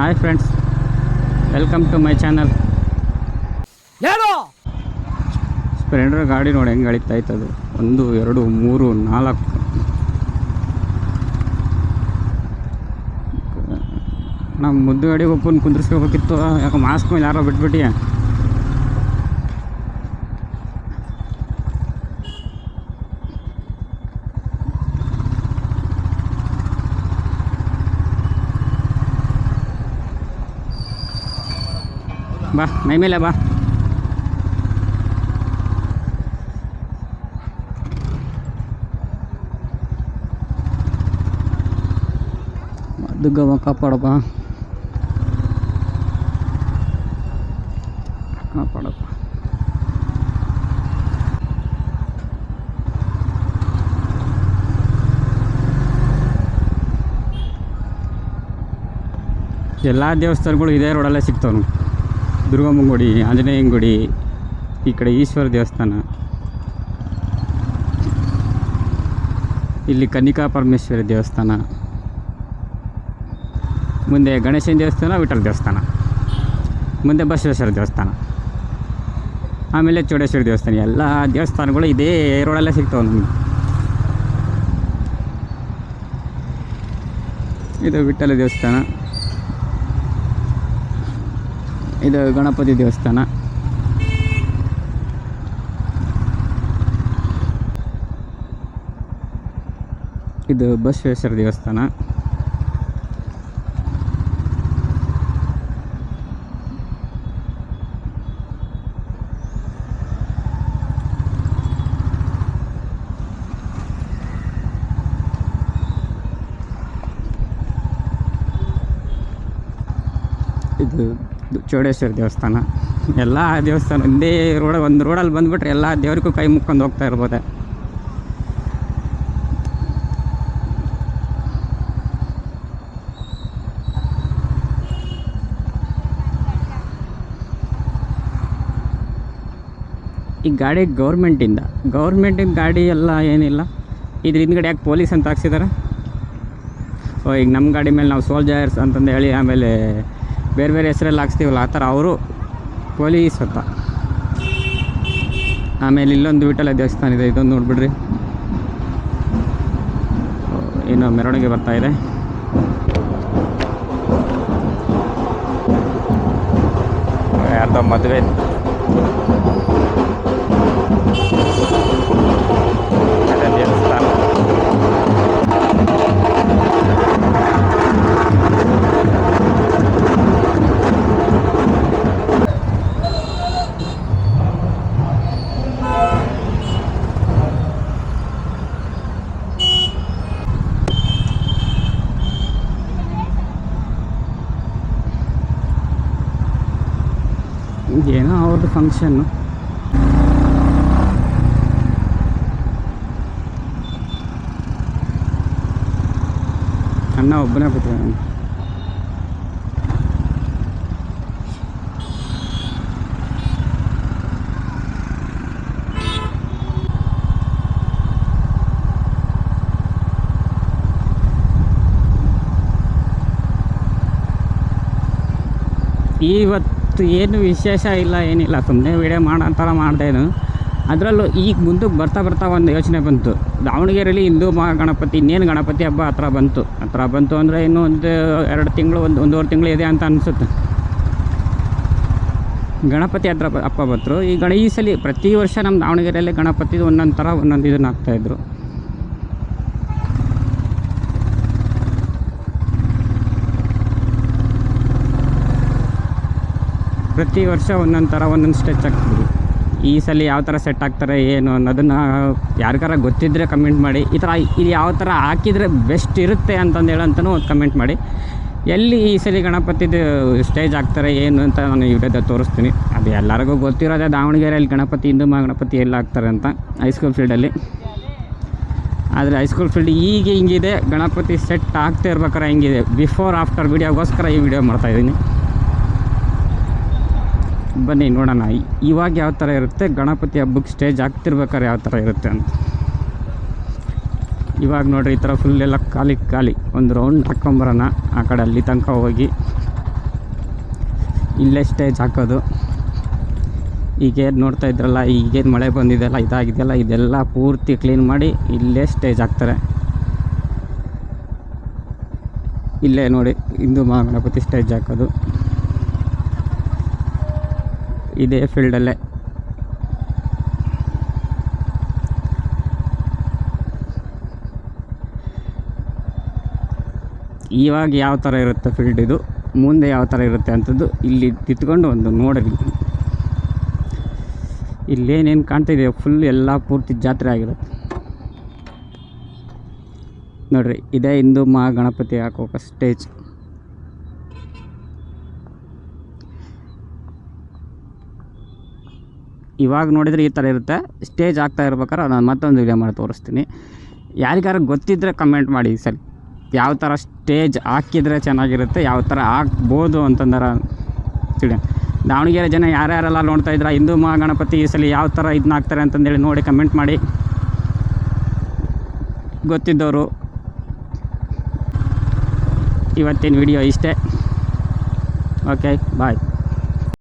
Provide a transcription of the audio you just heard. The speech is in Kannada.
Hi friends welcome to my channel Splendor ಗಾಡಿ ನೋಡಿ ಹೆಂಗೆ ಅಳಿತಾ ಅದು ಒಂದು ಎರಡು ಮೂರು ನಾಲ್ಕು. ನಮ್ಮ ಮುದ್ದು ಗಾಡಿ ಒಬ್ಬನ ಕುಂದಿರ್ಸ್ಕೋಬೇಕಿತ್ತು. ಯಾಕೆ ಮಾಸ್ಕ್ ಮೇಲೆ ಯಾರೋ ಬಿಟ್ಬಿಟ್ಟಿಯ ಬಾ ಮೈ ಮೇಲೆ ಬಾ. ದುಗ್ಗವ ಕಾಪಾಡಪ್ಪ. ಕಾಪಾಡಪ್ಪ. ಎಲ್ಲ ದೇವಸ್ಥಾನಗಳು ಇದೇ ರೋಡಲ್ಲೇ ಸಿಗ್ತಾವೆ ದುರ್ಗಮ್ಮನ ಗುಡಿ ಆಂಜನೇಯನ ಗುಡಿ, ಈ ಕಡೆ ಈಶ್ವರ ದೇವಸ್ಥಾನ. ಇಲ್ಲಿ ಕನ್ನಿಕಾ ಪರಮೇಶ್ವರಿ ದೇವಸ್ಥಾನ. ಮುಂದೆ ಗಣೇಶನ ದೇವಸ್ಥಾನ, ವಿಠಲ ದೇವಸ್ಥಾನ. ಮುಂದೆ ಬಸವೇಶ್ವರ ದೇವಸ್ಥಾನ. ಆಮೇಲೆ ಚೌಡೇಶ್ವರಿ ದೇವಸ್ಥಾನ. ಎಲ್ಲ ದೇವಸ್ಥಾನಗಳು ಇದೇ ರೋಡಲ್ಲೇ ಸಿಗ್ತಾವೆ ನಮಗೆ. ಇದು ವಿಠಲ ದೇವಸ್ಥಾನ. ಇದು ಗಣಪತಿ ದೇವಸ್ಥಾನ. ಇದು ಬಸವೇಶ್ವರ ದೇವಸ್ಥಾನ. ಇದು ಚೌಡೇಶ್ವರ ದೇವಸ್ಥಾನ. ಎಲ್ಲ ದೇವಸ್ಥಾನ ಒಂದೇ ರೋಡ್ ಒಂದು ರೋಡಲ್ಲಿ ಬಂದುಬಿಟ್ರೆ ಎಲ್ಲ ದೇವರಿಗೂ ಕೈ ಮುಕ್ಕೊಂಡು ಹೋಗ್ತಾ ಇರ್ಬೋದೆ. ಈ ಗಾಡಿ ಗೌರ್ಮೆಂಟಿಂದ. ಗೌರ್ಮೆಂಟಿನ ಗಾಡಿ ಎಲ್ಲ ಏನಿಲ್ಲ. ಇದ್ರ ಹಿಂದ್ಗಡೆ ಯಾಕೆ ಪೊಲೀಸ್ ಅಂತ ಹಾಕ್ಸಿದ್ದಾರೆ ಓ, ಈಗ ನಮ್ಮ ಗಾಡಿ ಮೇಲೆ ನಾವು ಸೋಲ್ಜರ್ಸ್ ಅಂತಂದು ಹೇಳಿ ಆಮೇಲೆ ಬೇರೆ ಬೇರೆ ಹೆಸರೆಲ್ಲ ಹಾಕ್ಸ್ತೀವಲ್ಲ, ಆ ಥರ ಅವರು ಪೊಲೀಸ್ ಅಂತ. ಆಮೇಲೆ ಇಲ್ಲೊಂದು ವಿಠಲ ದೇವಸ್ಥಾನ ಇದೆ, ಇದೊಂದು ನೋಡಿಬಿಡ್ರಿ. ಇನ್ನು ಮೆರವಣಿಗೆ ಬರ್ತಾ ಇದೆ. ಯಾರ್ದೋ ಮದುವೆ. ಏನೋ ಅವ್ರದ್ದು ಫಂಕ್ಷನ್ನು ಅಣ್ಣ ಒಬ್ಬನೇ ಕೂತ್ಕೊಂಡು ಇವತ್ತು ಏನು ವಿಶೇಷ ಇಲ್ಲ, ಏನಿಲ್ಲ ಸುಮ್ಮನೆ ವಿಡಿಯೋ ಮಾಡೋ ಅಂತಾರ ಮಾಡ್ದೇನು. ಅದರಲ್ಲೂ ಈಗ ಮುಂದಕ್ಕೆ ಬರ್ತಾ ಬರ್ತಾ ಒಂದು ಯೋಚನೆ ಬಂತು. ದಾವಣಗೆರೆಯಲ್ಲಿ ಹಿಂದೂ ಮಹಾ ಗಣಪತಿ ಇನ್ನೇನು ಗಣಪತಿ ಹಬ್ಬ ಹತ್ರ ಬಂತು. ಹತ್ರ ಬಂತು ಅಂದರೆ ಇನ್ನೂ ಒಂದು ಎರಡು ತಿಂಗಳು, ಒಂದು ಒಂದೂವರೆ ತಿಂಗಳು ಇದೆ ಅಂತ ಅನಿಸುತ್ತೆ. ಗಣಪತಿ ಹತ್ರ ಹಬ್ಬ ಬಂತರು ಈ ಗಣ ಈ ಸಲ ಪ್ರತಿ ವರ್ಷ ನಮ್ಮ ದಾವಣಗೆರೆಯಲ್ಲಿ ಗಣಪತಿದು ಒಂದೊಂದು ಥರ ಒಂದೊಂದು ಇದನ್ನು ಪ್ರತಿ ವರ್ಷ ಒಂದೊಂದು ಥರ ಒಂದೊಂದು ಸ್ಟೆಚ್ ಹಾಕ್ತಿದ್ರು ಈ ಸಲ ಯಾವ ಥರ ಸೆಟ್ ಆಗ್ತಾರೆ ಏನು ಅನ್ನೋದನ್ನು ಯಾರಿಗಾರ ಗೊತ್ತಿದ್ದರೆ ಕಮೆಂಟ್ ಮಾಡಿ. ಈ ಥರ ಇದು ಯಾವ ಥರ ಹಾಕಿದರೆ ಬೆಸ್ಟ್ ಇರುತ್ತೆ ಅಂತಂದು ಹೇಳಂತನೂ ಕಮೆಂಟ್ ಮಾಡಿ. ಎಲ್ಲಿ ಈ ಸಲ ಗಣಪತಿದು ಸ್ಟೇಜ್ ಹಾಕ್ತಾರೆ, ಏನು ಅಂತ ನಾನು ಈ ವಿಡಿಯೋದಲ್ಲಿ ತೋರಿಸ್ತೀನಿ. ಅದು ಎಲ್ಲರಿಗೂ ಗೊತ್ತಿರೋದೇ ದಾವಣಗೆರೆಯಲ್ಲಿ ಗಣಪತಿ, ಹಿಂದೂ ಮಹಾಗಣಪತಿ ಎಲ್ಲ ಎಲ್ಲಿ ಹಾಕ್ತಾರೆ ಅಂತ ಹೈಸ್ಕೂಲ್ ಫೀಲ್ಡಲ್ಲಿ ಆದರೆ ಹೈಸ್ಕೂಲ್ ಫೀಲ್ಡ್ ಈಗ ಹಿಂಗಿದೆ, ಗಣಪತಿ ಸೆಟ್ ಆಗ್ತಾ ಇರ್ಬೇಕಾರೆ ಹಿಂಗಿದೆ. ಬಿಫೋರ್ ಆಫ್ಟರ್ ವಿಡಿಯೋಗೋಸ್ಕರ ಈ ವಿಡಿಯೋ ಮಾಡ್ತಾಯಿದ್ದೀನಿ ಬನ್ನಿ ನೋಡೋಣ. ಇವಾಗ ಯಾವ ಥರ ಇರುತ್ತೆ? ಗಣಪತಿ ಹಬ್ಬಕ್ಕೆ ಸ್ಟೇಜ್ ಆಗ್ತಿರ್ಬೇಕಾದ್ರೆ ಯಾವ ಥರ ಇರುತ್ತೆ ಅಂತ. ಇವಾಗ ನೋಡಿರಿ, ಈ ಥರ ಫುಲ್ಲೆಲ್ಲ ಖಾಲಿ ಖಾಲಿ. ಒಂದು ರೌಂಡ್ ಹಾಕ್ಕೊಂಬರೋಣ ಆ ಕಡೆ ಅಲ್ಲಿ ತನಕ ಹೋಗಿ. ಇಲ್ಲೇ ಸ್ಟೇಜ್ ಹಾಕೋದು. ಈಗೇನು ನೋಡ್ತಾ ಇದ್ರಲ್ಲ ಈಗೇನು ಮಳೆ ಬಂದಿದೆಯಲ್ಲ, ಇದಾಗಿದೆಯಲ್ಲ, ಇದೆಲ್ಲ ಪೂರ್ತಿ ಕ್ಲೀನ್ ಮಾಡಿ ಇಲ್ಲೇ ಸ್ಟೇಜ್ ಹಾಕ್ತಾರೆ. ಇಲ್ಲೇ ನೋಡಿ, ಹಿಂದೂ ಮಹಾಗಣಪತಿ ಸ್ಟೇಜ್ ಹಾಕೋದು. ಇದೇ ಫೀಲ್ಡಲ್ಲೇ ಇವಾಗ ಯಾವ ಥರ ಇರುತ್ತೆ ಫೀಲ್ಡ್ ಇದು? ಮುಂದೆ ಯಾವ ಥರ ಇರುತ್ತೆ ಅಂಥದ್ದು ಇಲ್ಲಿ ತಿತ್ಕೊಂಡು ಒಂದು ನೋಡಿರಿ. ಇಲ್ಲೇನೇನು ಇದೆಯೋ ಫುಲ್ ಎಲ್ಲ ಪೂರ್ತಿ ಜಾತ್ರೆ ಆಗಿರುತ್ತೆ. ನೋಡ್ರಿ, ಇದೇ ಹಿಂದೂ ಮಹಾಗಣಪತಿ ಹಾಕೋಕೆ ಸ್ಟೇಜ್ ಇವಾಗ ನೋಡಿದರೆ ಈ ಥರ ಇರುತ್ತೆ. ಸ್ಟೇಜ್ ಆಗ್ತಾ ಇರ್ಬೇಕಾದ್ರೆ ನಾನು ಮತ್ತೊಂದು ವೀಡಿಯೋ ಮಾಡಿ ತೋರಿಸ್ತೀನಿ. ಯಾರಿಗಾರ ಗೊತ್ತಿದ್ದರೆ ಕಮೆಂಟ್ ಮಾಡಿ ಸರಿ ಯಾವ ಥರ ಸ್ಟೇಜ್ ಹಾಕಿದರೆ ಚೆನ್ನಾಗಿರುತ್ತೆ, ಯಾವ ಥರ ಹಾಕ್ಬೋದು ಅಂತಂದ್ರೆ ತಿಳಿ ದಾವಣಗೆರೆ ಜನ ಯಾರ್ಯಾರೆಲ್ಲ ನೋಡ್ತಾ ಇದ್ರ, ಹಿಂದೂ ಮಹಾಗಣಪತಿ ಈ ಸಲ ಯಾವ ಥರ ಇದನ್ನ ಹಾಕ್ತಾರೆ ಅಂತಂದೇಳಿ ನೋಡಿ ಕಮೆಂಟ್ ಮಾಡಿ. ಗೊತ್ತಿದ್ದವರು. ಇವತ್ತಿನ ವಿಡಿಯೋ ಇಷ್ಟೇ. Okay bye